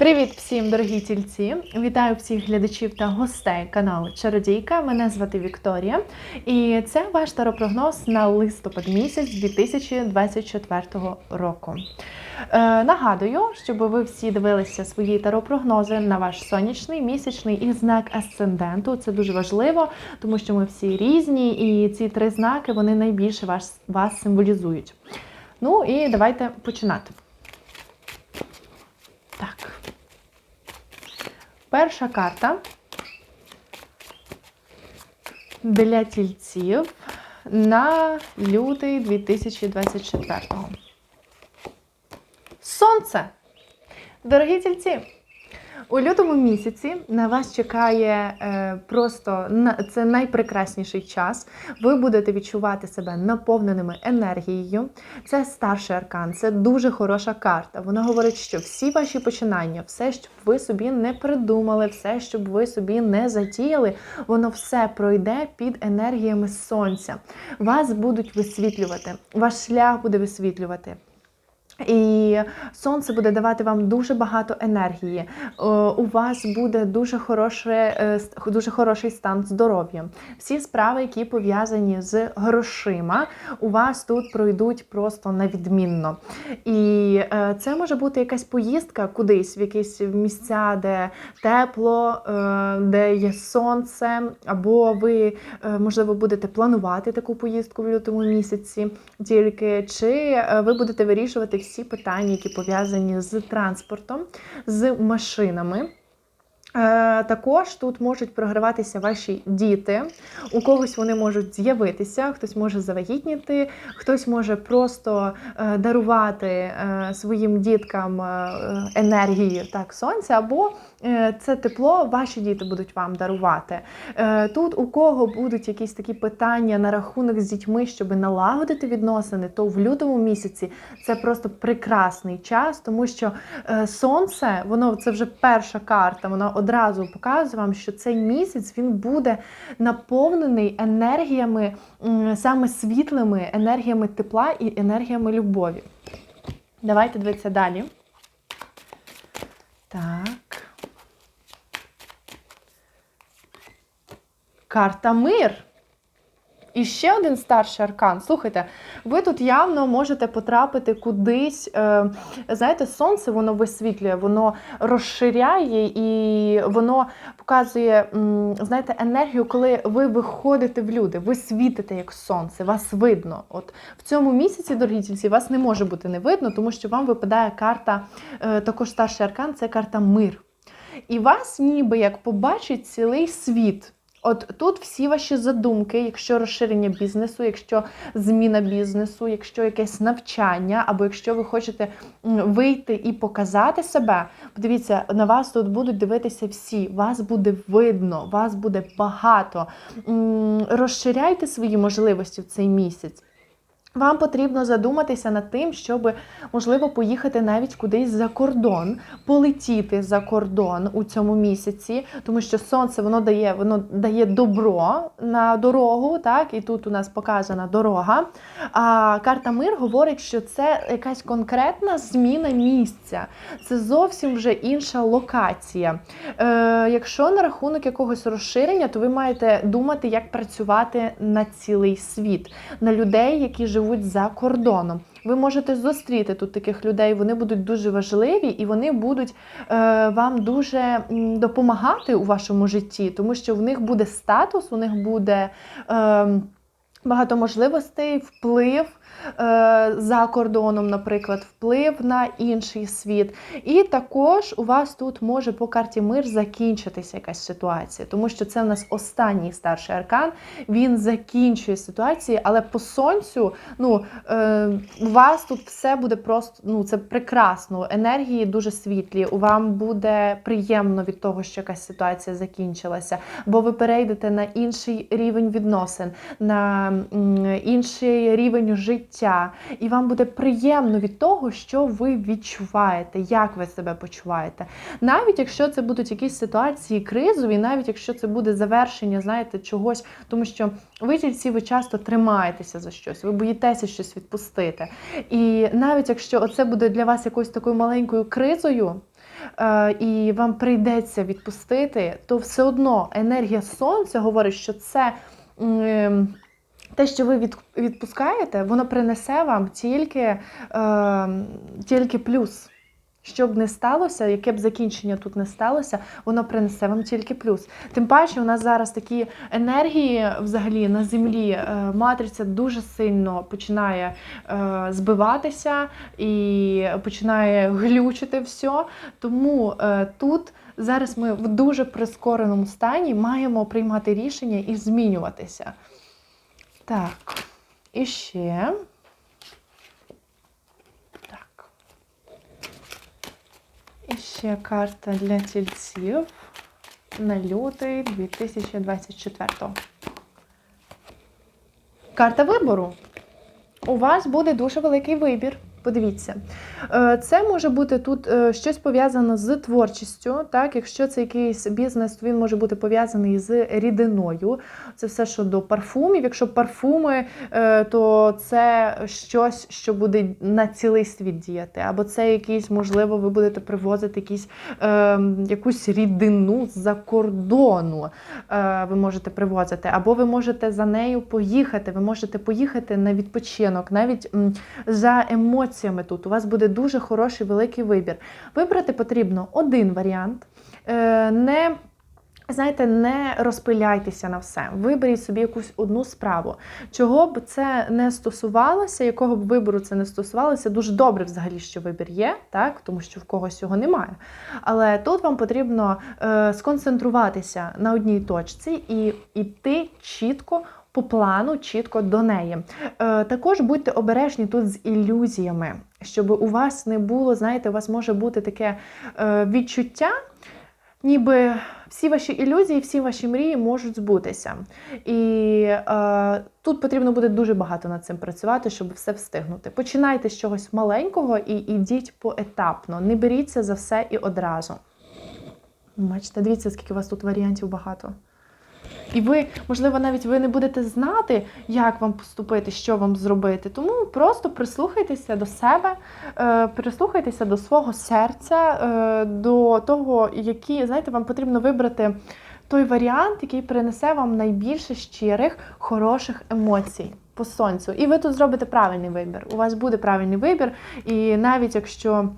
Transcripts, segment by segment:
Привіт всім, дорогі тільці! Вітаю всіх глядачів та гостей каналу Чародійка. Мене звати Вікторія, і це ваш таропрогноз на листопад місяць 2024 року. Е, нагадую, щоб ви всі дивилися свої таропрогнози на ваш сонячний, місячний і знак асценденту. Це дуже важливо, тому що ми всі різні, і ці три знаки вони найбільше вас, вас символізують. Ну і давайте починати. Так. Перша карта для тільців на лютий 2024. Сонце! Дорогі тільці! У лютому місяці на вас чекає е, просто це найпрекрасніший час. Ви будете відчувати себе наповненими енергією. Це старший аркан, це дуже хороша карта. Вона говорить, що всі ваші починання, все, щоб ви собі не придумали, все, щоб ви собі не затіяли, воно все пройде під енергіями сонця. Вас будуть висвітлювати, ваш шлях буде висвітлювати. І сонце буде давати вам дуже багато енергії. Е, У вас буде дуже, хороше, е, дуже хороший стан здоров'я. Всі справи, які пов'язані з грошима, у вас тут пройдуть просто на відмінно. І е, це може бути якась поїздка кудись, в якісь місця, де тепло, де є сонце, або ви, можливо, будете планувати таку поїздку в лютому місяці тільки, чи ви будете вирішувати всі питання, які пов'язані з транспортом, з машинами. Е, Також тут можуть програватися ваші діти. У когось вони можуть з'явитися, хтось може завагітніти, хтось може просто е, дарувати е, своїм діткам енергії так, сонця, або це тепло ваші діти будуть вам дарувати. Е, Тут у кого будуть якісь такі питання на рахунок з дітьми, щоб налагодити відносини, то в лютому місяці це просто прекрасний час, тому що е, сонце, воно це вже перша карта, вона одразу показує вам, що цей місяць він буде наповнений енергіями, саме світлими енергіями тепла і енергіями любові. Давайте дивитися далі. Так. Карта мир. І ще один старший аркан. Слухайте, ви тут явно можете потрапити кудись. Е, знаєте, сонце воно висвітлює, воно розширяє і воно показує, знаєте, енергію, коли ви виходите в люди, ви світите як сонце, вас видно. От в цьому місяці, дорогі тільці, вас не може бути не видно, тому що вам випадає карта, е, також старший аркан це карта мир. І вас ніби як побачить цілий світ. От тут всі ваші задумки, якщо розширення бізнесу, якщо зміна бізнесу, якщо якесь навчання, або якщо ви хочете вийти і показати себе, подивіться, на вас тут будуть дивитися всі, вас буде видно, вас буде багато. Розширяйте свої можливості в цей місяць. Вам потрібно задуматися над тим, щоб, можливо, поїхати навіть кудись за кордон, полетіти за кордон у цьому місяці, тому що сонце воно дає, воно дає добро на дорогу, так, і тут у нас показана дорога. А карта мир говорить, що це якась конкретна зміна місця, це зовсім вже інша локація. Е, якщо на рахунок якогось розширення, то ви маєте думати, як працювати на цілий світ, на людей, які живуть за кордоном. Ви можете зустріти тут таких людей, вони будуть дуже важливі і вони будуть е, вам дуже допомагати у вашому житті, тому що в них буде статус, у них буде. Е, Багато можливостей, вплив за кордоном, наприклад, вплив на інший світ. І також у вас тут може по карті мир закінчитися якась ситуація, тому що це в нас останній старший аркан. Він закінчує ситуації, але по сонцю, ну е, у вас тут все буде просто ну це прекрасно. Енергії дуже світлі. У вам буде приємно від того, що якась ситуація закінчилася, бо ви перейдете на інший рівень відносин. на інший рівень життя, і вам буде приємно від того, що ви відчуваєте, як ви себе почуваєте. Навіть якщо це будуть якісь ситуації кризові, навіть якщо це буде завершення, знаєте, чогось, тому що ви тільці ви часто тримаєтеся за щось, ви боїтеся щось відпустити. І навіть якщо це буде для вас якоюсь такою маленькою кризою. е, і вам прийдеться відпустити, то все одно енергія сонця говорить, що це. Те, що ви відпускаєте, воно принесе вам тільки, е, тільки плюс. Що б не сталося, яке б закінчення тут не сталося, воно принесе вам тільки плюс. Тим паче, у нас зараз такі енергії взагалі на землі. е, Матриця дуже сильно починає е, збиватися і починає глючити все. Тому е, тут зараз ми в дуже прискореному стані маємо приймати рішення і змінюватися. Так, і ще. Так. І ще карта для тільців на лютий 2024. Карта вибору. У вас буде дуже великий вибір. Подивіться, Е, це може бути тут е, щось пов'язане з творчістю. Так, якщо це якийсь бізнес, то він може бути пов'язаний з рідиною. Це все, що до парфумів. Якщо парфуми, е, то це щось, що буде на цілий світ діяти. Або це якийсь, можливо, ви будете привозити якісь, якусь рідину з-за кордону. Ви можете привозити, або ви можете за нею поїхати. Ви можете поїхати на відпочинок, навіть за емоціями тут. У вас буде дуже хороший великий вибір. Вибрати потрібно один варіант. Е, Не Знаєте, не розпиляйтеся на все. Виберіть собі якусь одну справу. Чого б це не стосувалося, якого б вибору це не стосувалося, дуже добре взагалі, що вибір є, так тому що в когось його немає. Але тут вам потрібно е, сконцентруватися на одній точці і йти чітко. По плану чітко до неї. Е, також будьте обережні тут з ілюзіями, щоб у вас не було, знаєте, у вас може бути таке е, відчуття, ніби всі ваші ілюзії, всі ваші мрії можуть збутися. І е, тут потрібно буде дуже багато над цим працювати, щоб все встигнути. Починайте з чогось маленького і йдіть поетапно. Не беріться за все і одразу. Бачите, дивіться, скільки у вас тут варіантів багато. І ви, можливо, навіть ви не будете знати, як вам поступити, що вам зробити. Тому просто прислухайтеся до себе, е, прислухайтеся до свого серця, е, до того, які, знаєте, вам потрібно вибрати той варіант, який принесе вам найбільше щирих, хороших емоцій по сонцю. І ви тут зробите правильний вибір. У вас буде правильний вибір, і навіть якщо.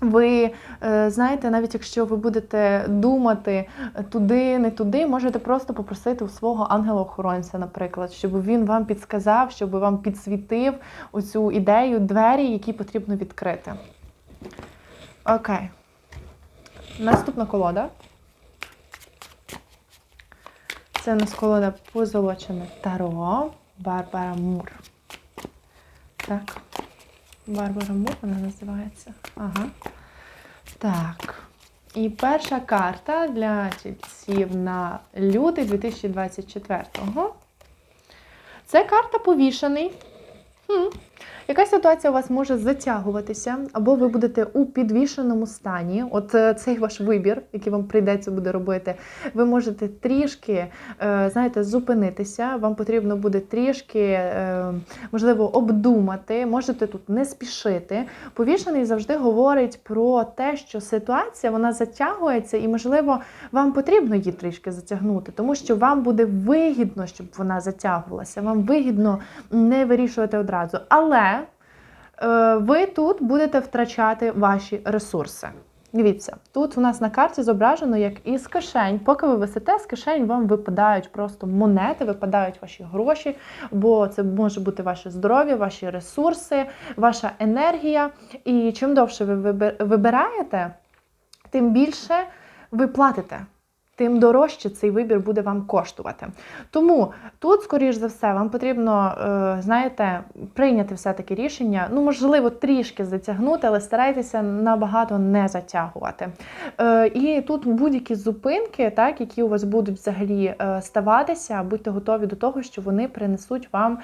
Ви е, знаєте, навіть якщо ви будете думати туди, не туди, можете просто попросити у свого ангела-охоронця, наприклад, щоб він вам підсказав, щоб вам підсвітив оцю ідею, двері, які потрібно відкрити. Окей. Наступна колода. Це у нас колода позолочене Таро Барбара Мур. Так. Барбара Мур вона називається. Ага. Так. І перша карта для тільців на лютий 2024-го. Це карта повішений. Хм. Яка ситуація у вас може затягуватися, або ви будете у підвішеному стані. От е, цей ваш вибір, який вам прийдеться буде робити, ви можете трішки, е, знаєте, зупинитися. Вам потрібно буде трішки, е, можливо, обдумати, можете тут не спішити. Повішений завжди говорить про те, що ситуація вона затягується, і, можливо, вам потрібно її трішки затягнути, тому що вам буде вигідно, щоб вона затягувалася. Вам вигідно не вирішувати одразу. Але е, ви тут будете втрачати ваші ресурси. Дивіться, тут у нас на карті зображено, як із кишень. Поки ви висите, з кишень вам випадають просто монети, випадають ваші гроші, бо це може бути ваше здоров'я, ваші ресурси, ваша енергія. І чим довше ви вибираєте, тим більше ви платите. Тим дорожче цей вибір буде вам коштувати. Тому тут, скоріш за все, вам потрібно, е, знаєте, прийняти все-таки рішення. Ну, можливо, трішки затягнути, але старайтеся набагато не затягувати. Е, І тут будь-які зупинки, так, які у вас будуть взагалі е, ставатися, будьте готові до того, що вони принесуть вам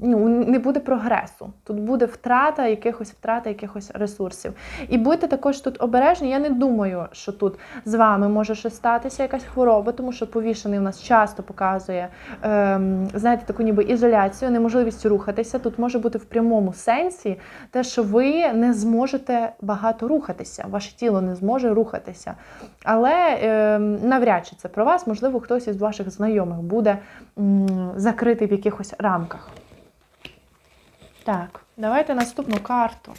ну, не буде прогресу. Тут буде втрата якихось втрата якихось ресурсів. І будьте також тут обережні. Я не думаю, що тут з вами може щось статися, якась хвороба, тому що повішений у нас часто показує, ем, знаєте, таку ніби ізоляцію, неможливість рухатися. Тут може бути в прямому сенсі те, що ви не зможете багато рухатися, ваше тіло не зможе рухатися. Але ем, навряд чи це про вас, можливо, хтось із ваших знайомих буде м, закритий в якихось рамках. Так, давайте наступну карту.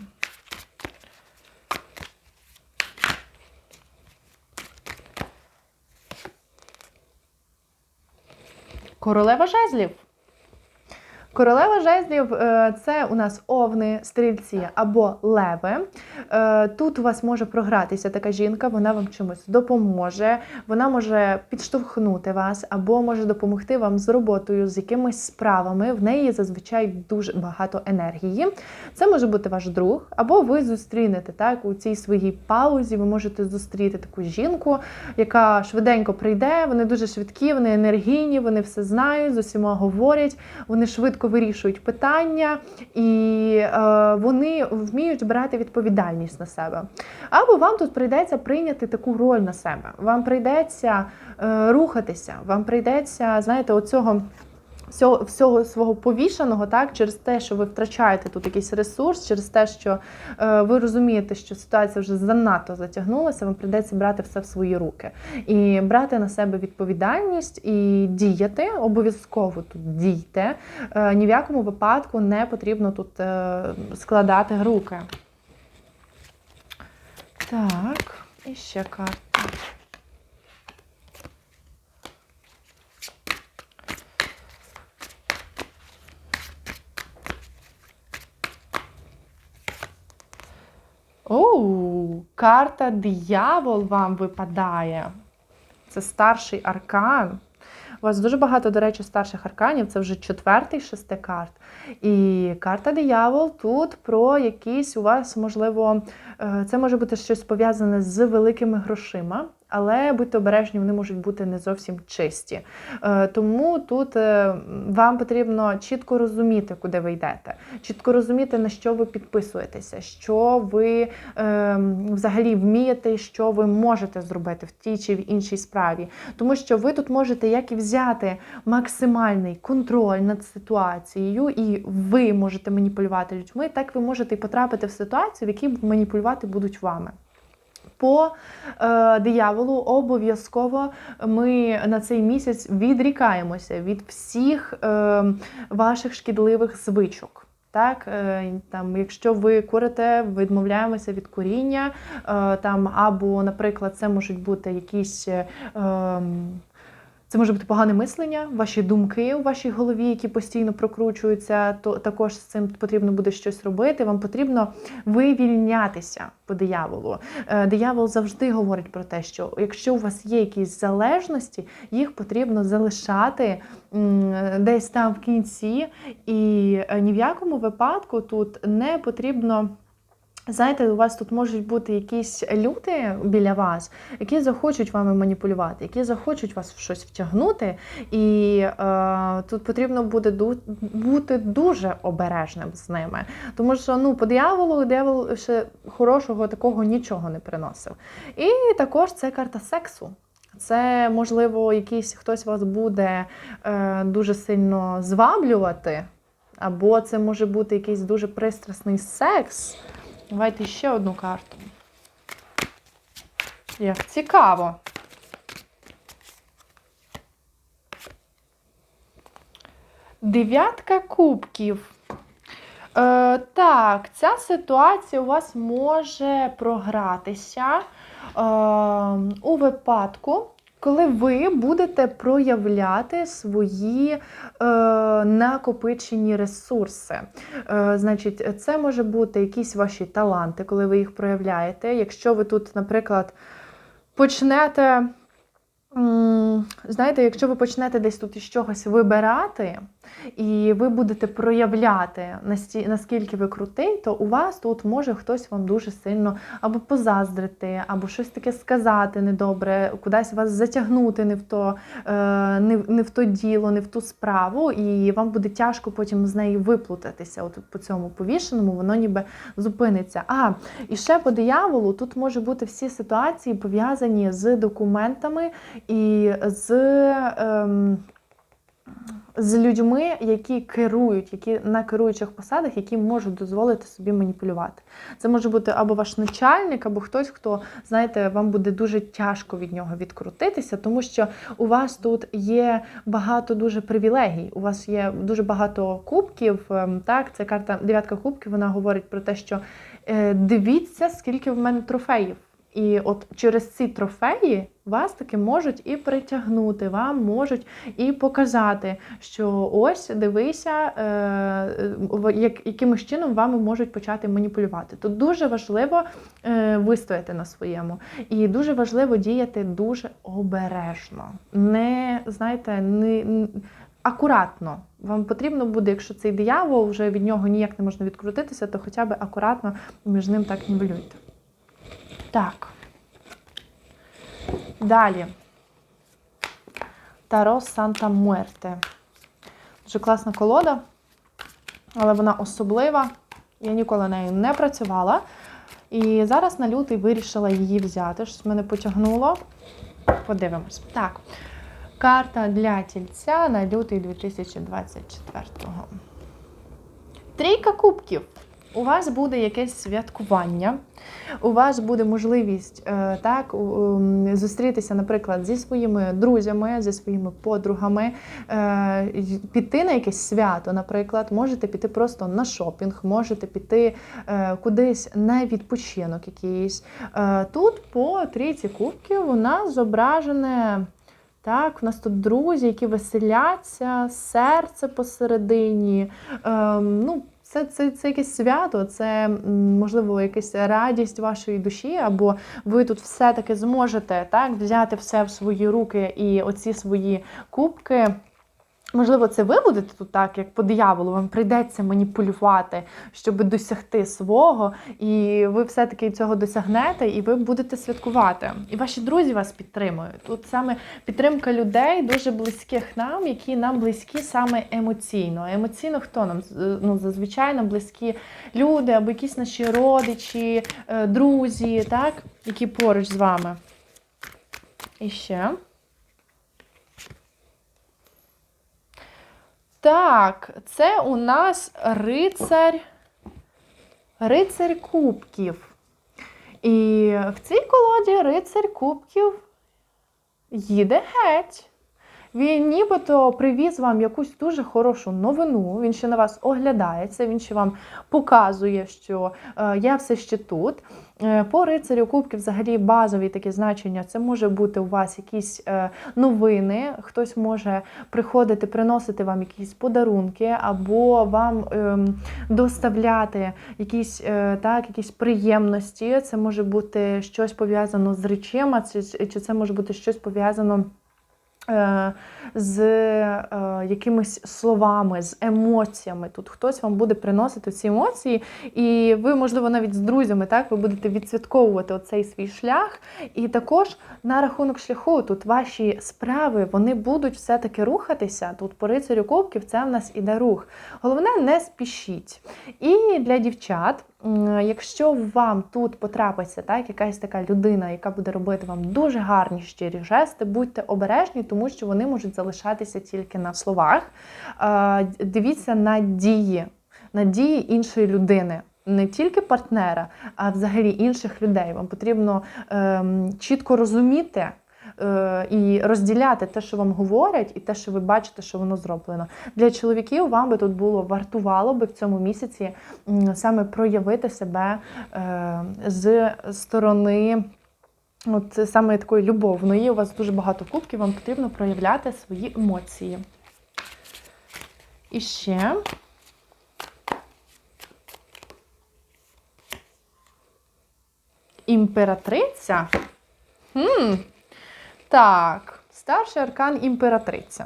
Королева жезлів. Королева жезлів е, це у нас овни, стрільці або леви. Е, Тут у вас може програтися така жінка, вона вам чимось допоможе, вона може підштовхнути вас, або може допомогти вам з роботою, з якимись справами. В неї зазвичай дуже багато енергії. Це може бути ваш друг, або ви зустрінете так у цій своїй паузі. Ви можете зустріти таку жінку, яка швиденько прийде. Вони дуже швидкі, вони енергійні, вони все знають, з усіма говорять, вони швидко вирішують питання і е, вони вміють брати відповідальність на себе. Або вам тут прийдеться прийняти таку роль на себе. Вам прийдеться е, рухатися, вам прийдеться, знаєте, оцього. Всього, всього свого повішаного, так, через те, що ви втрачаєте тут якийсь ресурс, через те, що е, ви розумієте, що ситуація вже занадто затягнулася, вам прийдеться брати все в свої руки і брати на себе відповідальність і діяти. Обов'язково тут дійте. Е, ні в якому випадку не потрібно тут е, складати руки. Так, і ще карта. Оу, карта диявол вам випадає. Це старший аркан. У вас дуже багато, до речі, старших арканів. Це вже четвертий шести карт. І карта диявол тут про якісь у вас, можливо, е, це може бути щось пов'язане з великими грошима. Але будьте обережні, вони можуть бути не зовсім чисті. Е, Тому тут е, вам потрібно чітко розуміти, куди ви йдете, чітко розуміти, на що ви підписуєтеся, що ви е, взагалі вмієте, що ви можете зробити в тій чи в іншій справі. Тому що ви тут можете як і взяти максимальний контроль над ситуацією, і ви можете маніпулювати людьми, так ви можете і потрапити в ситуацію, в якій маніпулювати будуть вами. По е, дияволу обов'язково ми на цей місяць відрікаємося від всіх е, ваших шкідливих звичок. Так, е, там, якщо ви курите, відмовляємося від куріння, е, там, або, наприклад, це можуть бути якісь. Е, це може бути погане мислення, ваші думки у вашій голові, які постійно прокручуються, то також з цим потрібно буде щось робити. Вам потрібно вивільнятися по дияволу. Е, Диявол завжди говорить про те, що якщо у вас є якісь залежності, їх потрібно залишати десь там в кінці, і е, ні в якому випадку тут не потрібно. Знаєте, у вас тут можуть бути якісь люди біля вас, які захочуть вами маніпулювати, які захочуть вас в щось втягнути, і е, тут потрібно буде ду- бути дуже обережним з ними. Тому що ну, по дияволу диявол ще хорошого такого нічого не приносив. І також це карта сексу. Це, можливо, якийсь хтось вас буде е, дуже сильно зваблювати, або це може бути якийсь дуже пристрасний секс. Давайте ще одну карту. Як цікаво. Дев'ятка кубків. Е, так, ця ситуація у вас може програтися е, у випадку, коли ви будете проявляти свої е, накопичені ресурси. Е, значить, це може бути якісь ваші таланти, коли ви їх проявляєте. Якщо ви тут, наприклад, почнете. Знаєте, якщо ви почнете десь тут із чогось вибирати, і ви будете проявляти наскільки ви крутий, то у вас тут може хтось вам дуже сильно або позаздрити, або щось таке сказати недобре, кудись вас затягнути не в то, е, не, не в то діло, не в ту справу, і вам буде тяжко потім з неї виплутатися. От по цьому повішеному воно ніби зупиниться. А і ще по дияволу тут може бути всі ситуації пов'язані з документами і з. Ем, з людьми, які керують, які на керуючих посадах, які можуть дозволити собі маніпулювати. Це може бути або ваш начальник, або хтось, хто, знаєте, вам буде дуже тяжко від нього відкрутитися, тому що у вас тут є багато дуже привілегій. У вас є дуже багато кубків. ем, Так, це карта дев'ятка кубків. Вона говорить про те, що е, дивіться, скільки в мене трофеїв. І от через ці трофеї вас таки можуть і притягнути, вам можуть і показати, що ось дивися, е, як, якимось чином вами можуть почати маніпулювати. Тут дуже важливо е, вистояти на своєму, і дуже важливо діяти дуже обережно. Не знаєте, не. Акуратно. Вам потрібно буде, якщо цей диявол вже від нього ніяк не можна відкрутитися, то хоча б акуратно між ним так нівелюйте. Так. Далі. Таро Санта Муерте. Дуже класна колода, але вона особлива. Я ніколи нею не працювала. І зараз на лютий вирішила її взяти. Щось мене потягнуло. Подивимось. Так. Карта для тільця на лютий 2024-го. Трійка кубків. У вас буде якесь святкування, у вас буде можливість е, так ем, зустрітися, наприклад, зі своїми друзями, зі своїми подругами, е, піти на якесь свято, наприклад, можете піти просто на шопінг, можете піти е, кудись на відпочинок якийсь. Тут по трійці кубків у нас зображене. Так, у нас тут друзі, які веселяться, серце посередині. Ем, ну, це, це, це якесь свято, це можливо якась радість вашої душі, або ви тут все-таки зможете так, взяти все в свої руки і оці свої кубки. Можливо, це ви будете тут так, як по дияволу, вам прийдеться маніпулювати, щоб досягти свого, і ви все-таки цього досягнете, і ви будете святкувати. І ваші друзі вас підтримують. Тут саме підтримка людей дуже близьких нам, які нам близькі саме емоційно. Емоційно хто нам ну, зазвичай нам близькі люди або якісь наші родичі, е, друзі, так, які поруч з вами. І ще. Так, це у нас рицар. Рицар кубків. І в цій колоді рицар кубків їде геть. Він нібито привіз вам якусь дуже хорошу новину. Він ще на вас оглядається, він ще вам показує, що е, я все ще тут. Е, По рицарю кубків взагалі базові такі значення. Це може бути у вас якісь е, новини, хтось може приходити, приносити вам якісь подарунки, або вам ем, доставляти якісь, так, якісь приємності. Це може бути щось пов'язано з речима, чи, чи це може бути щось пов'язано. Е, З е, якимись словами, з емоціями. Тут хтось вам буде приносити ці емоції, і ви, можливо, навіть з друзями, так, ви будете відсвятковувати оцей свій шлях. І також на рахунок шляху, тут ваші справи вони будуть все-таки рухатися. Тут по рицарю кубків це в нас іде рух. Головне, не спішіть. І для дівчат, якщо вам тут потрапиться так, якась така людина, яка буде робити вам дуже гарні щирі жести, будьте обережні, тому що вони можуть залишатися тільки на словах. Дивіться на дії, на дії іншої людини. Не тільки партнера, а взагалі інших людей. Вам потрібно ем, чітко розуміти і розділяти те, що вам говорять, і те, що ви бачите, що воно зроблено. Для чоловіків вам би тут було вартувало би в цьому місяці саме проявити себе е, з сторони. От саме такої любовної, у вас дуже багато кубків, вам потрібно проявляти свої емоції. І ще. Імператриця. Хм. Так, старший аркан імператриця.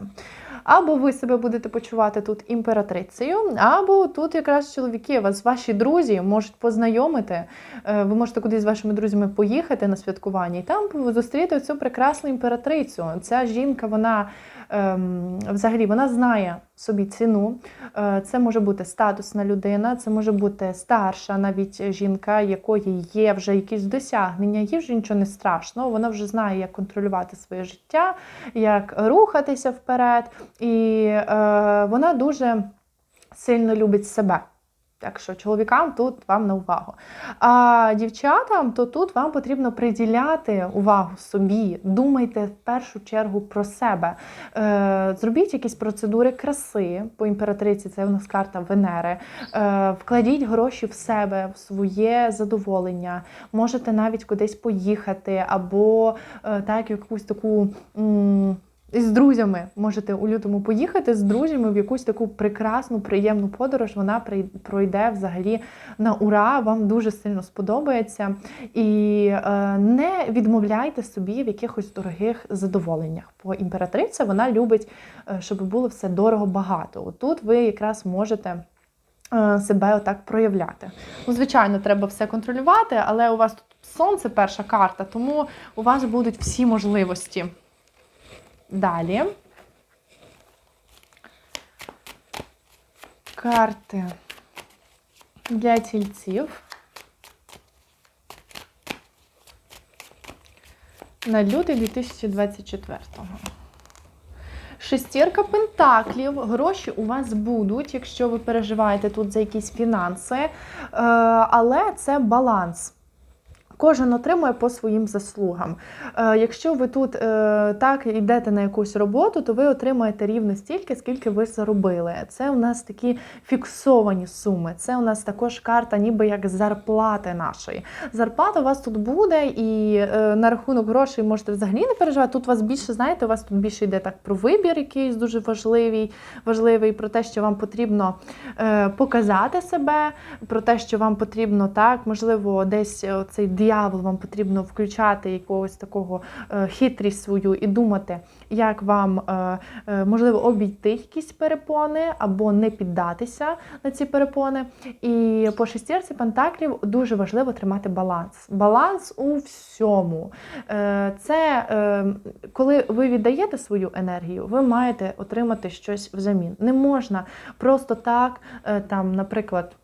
Або ви себе будете почувати тут імператрицею, або тут якраз чоловіки, вас ваші друзі можуть познайомити. Е, Ви можете кудись з вашими друзями поїхати на святкування і там зустріти цю прекрасну імператрицю. Ця жінка, вона ем, взагалі вона знає собі ціну. Е, Це може бути статусна людина, це може бути старша, навіть жінка, якої є вже якісь досягнення, їй вже нічого не страшно. Вона вже знає, як контролювати своє життя, як рухатися вперед, і е, вона дуже сильно любить себе. Так що чоловікам тут вам на увагу. А дівчатам, то тут вам потрібно приділяти увагу собі. Думайте в першу чергу про себе. Е, зробіть якісь процедури краси по імператриці, це у нас карта Венери. Е, вкладіть гроші в себе, в своє задоволення. Можете навіть кудись поїхати, або е, так, якусь таку. м, і з друзями можете у лютому поїхати з друзями в якусь таку прекрасну, приємну подорож. Вона пройде взагалі на ура. Вам дуже сильно сподобається. І е, не відмовляйте собі в якихось дорогих задоволеннях. Бо імператриця вона любить, е, щоб було все дорого багато. Отут ви якраз можете. е, Себе отак проявляти. Ну, звичайно, треба все контролювати, але у вас тут сонце перша карта, тому у вас будуть всі можливості. Далі. Карти для тільців. На лютий 2024-го. Шестірка пентаклів. Гроші у вас будуть, якщо ви переживаєте тут за якісь фінанси. Е, але це баланс. Кожен отримує по своїм заслугам. Е, якщо ви тут е, так йдете на якусь роботу, то ви отримаєте рівно стільки, скільки ви заробили. Це у нас такі фіксовані суми. Це у нас також карта, ніби як зарплати нашої. Зарплата у вас тут буде, і е, на рахунок грошей можете взагалі не переживати. Тут у вас більше, знаєте, у вас тут більше йде так про вибір, якийсь дуже важливий, важливий, про те, що вам потрібно показати себе, про те, що вам потрібно так, можливо, десь цей диявол вам потрібно включати якогось такого е, хитрість свою і думати, як вам е, е, можливо обійти якісь перепони або не піддатися на ці перепони. І по шестірці пентаклів дуже важливо тримати баланс. Баланс у всьому. Це коли ви віддаєте свою енергію, ви маєте отримати щось взамін. Не можна просто так, там, наприклад.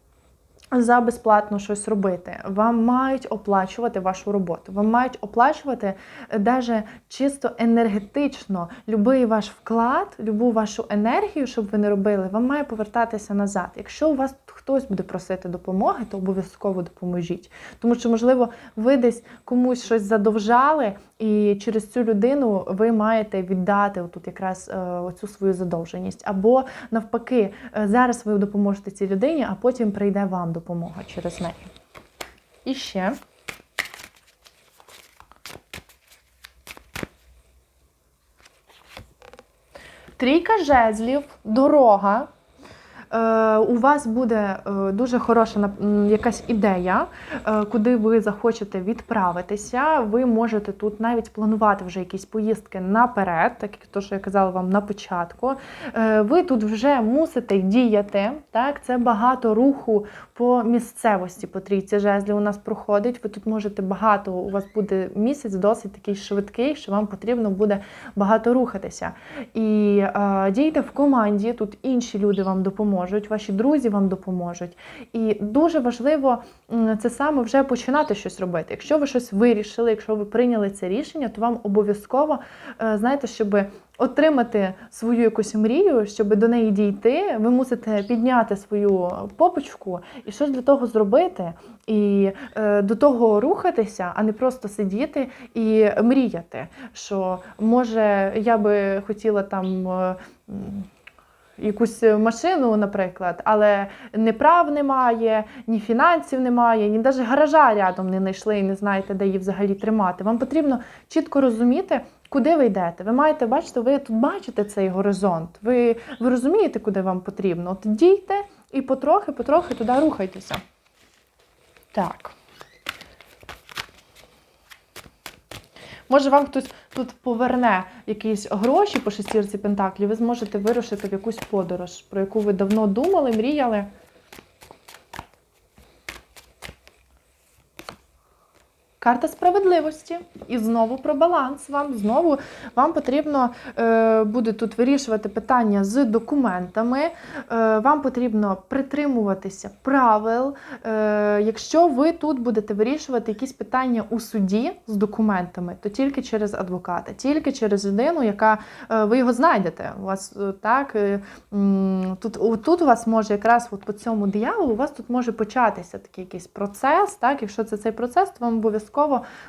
За безплатно щось робити. Вам мають оплачувати вашу роботу. Вам мають оплачувати навіть чисто енергетично любий ваш вклад, любу вашу енергію, щоб ви не робили, вам має повертатися назад. Якщо у вас хтось буде просити допомоги, то обов'язково допоможіть. Тому що, можливо, ви десь комусь щось задовжали, і через цю людину ви маєте віддати отут якраз е, оцю свою задовженість. Або навпаки, е, зараз ви допоможете цій людині, а потім прийде вам допомога через неї. І ще. Трійка жезлів, дорога. Е, у вас буде е, дуже хороша якась ідея, е, куди ви захочете відправитися. Ви можете тут навіть планувати вже якісь поїздки наперед, так як то, що я казала вам на початку. Ви тут вже мусите діяти. Так, це багато руху по місцевості по трійці жезлів у нас проходить. Ви тут можете багато, у вас буде місяць досить такий швидкий, що вам потрібно буде багато рухатися. І дійте в команді, тут інші люди вам допоможуть, ваші друзі вам допоможуть. І дуже важливо це саме вже починати щось робити. Якщо ви щось вирішили, якщо ви прийняли це рішення, то вам обов'язково, е, знаєте, щоб отримати свою якусь мрію, щоб до неї дійти, ви мусите підняти свою попочку і щось для того зробити, і е, до того рухатися, а не просто сидіти і мріяти. Що може я би хотіла там. Е, Якусь машину, наприклад, але ні прав немає, ні фінансів немає, ні навіть гаража рядом не знайшли і не знаєте, де її взагалі тримати. Вам потрібно чітко розуміти, куди ви йдете. Ви маєте бачити, ви тут бачите цей горизонт. Ви, ви розумієте, куди вам потрібно. От дійте і потрохи, потрохи туди рухайтеся. Так. Може, вам хтось тут поверне якісь гроші по шестірці Пентаклів, ви зможете вирушити в якусь подорож, про яку ви давно думали, мріяли. Карта справедливості. І знову про баланс вам. Знову вам потрібно е, буде тут вирішувати питання з документами. Е, вам потрібно притримуватися правил. Е, якщо ви тут будете вирішувати якісь питання у суді з документами, то тільки через адвоката, тільки через людину, яка е, ви його знайдете. У вас е, так е, тут, тут у вас може якраз от по цьому дияволу, у вас тут може початися такий якийсь процес. Так, якщо це цей процес, то вам обов'язково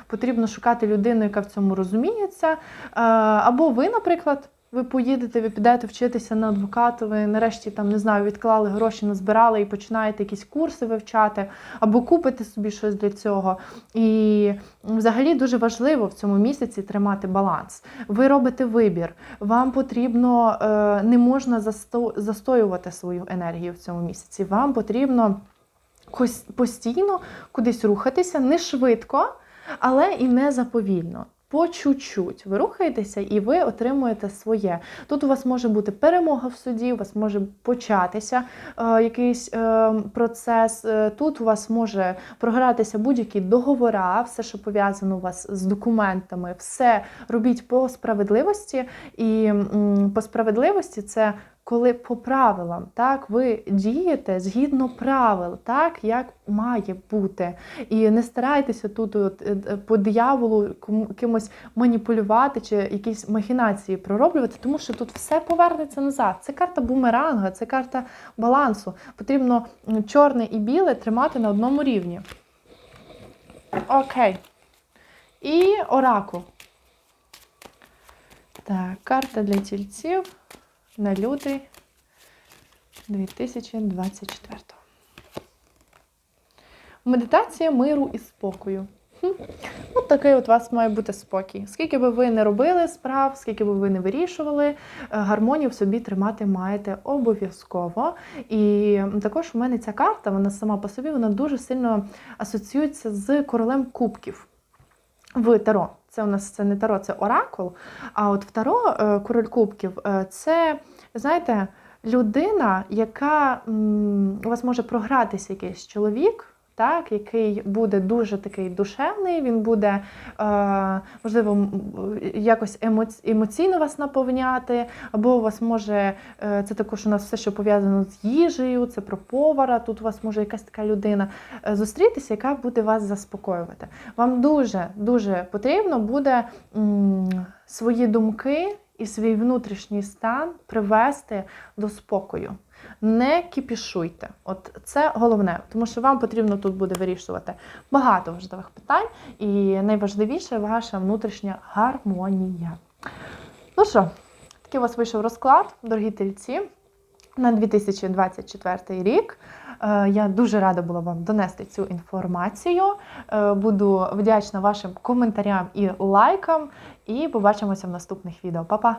потрібно шукати людину, яка в цьому розуміється. Е, Або ви, наприклад. Ви поїдете, ви підете вчитися на адвоката, ви нарешті там не знаю, відклали гроші, назбирали і починаєте якісь курси вивчати, або купите собі щось для цього. І взагалі дуже важливо в цьому місяці тримати баланс. Ви робите вибір. Вам потрібно е, не можна засто- застоювати свою енергію в цьому місяці. Вам потрібно постійно кудись рухатися, не швидко, але і не заповільно. По чуть-чуть ви рухаєтеся і ви отримуєте своє. Тут у вас може бути перемога в суді, у вас може початися е, якийсь е, процес. Е, Тут у вас може програтися будь-які договори, все, що пов'язано у вас з документами, все робіть по справедливості. І м, по справедливості це коли по правилам, так, ви дієте згідно правил, так, як має бути. І не старайтеся тут от, е, е, по дияволу кимось маніпулювати чи якісь махінації пророблювати, тому що тут все повернеться назад. Це карта бумеранга, це карта балансу. Потрібно чорне і біле тримати на одному рівні. Окей. І оракул. Так, карта для тільців на лютий 2024. Медитація миру і спокою. Хм. От такий от у вас має бути спокій. Скільки би ви не робили справ, скільки би ви не вирішували, е, гармонію в собі тримати маєте обов'язково. І також у мене ця карта, вона сама по собі, вона дуже сильно асоціюється з королем кубків в Таро. Це у нас це не Таро, це Оракул. А от в Таро е, король кубків е, це, знаєте, людина, яка у вас може програтися якийсь чоловік. Так, який буде дуже такий душевний, він буде, е, можливо, якось емоці- емоційно вас наповняти, або у вас може, е, це також у нас все, що пов'язано з їжею, це про повара. Тут у вас може якась така людина е, зустрітися, яка буде вас заспокоювати. Вам дуже дуже потрібно буде м, свої думки і свій внутрішній стан привести до спокою. Не кіпішуйте. От це головне, тому що вам потрібно тут буде вирішувати багато важливих питань, і найважливіше ваша внутрішня гармонія. Ну що, такий у вас вийшов розклад, дорогі тельці, на 2024 рік. Е, Я дуже рада була вам донести цю інформацію. Е, Буду вдячна вашим коментарям і лайкам. І побачимося в наступних відео. Па-па!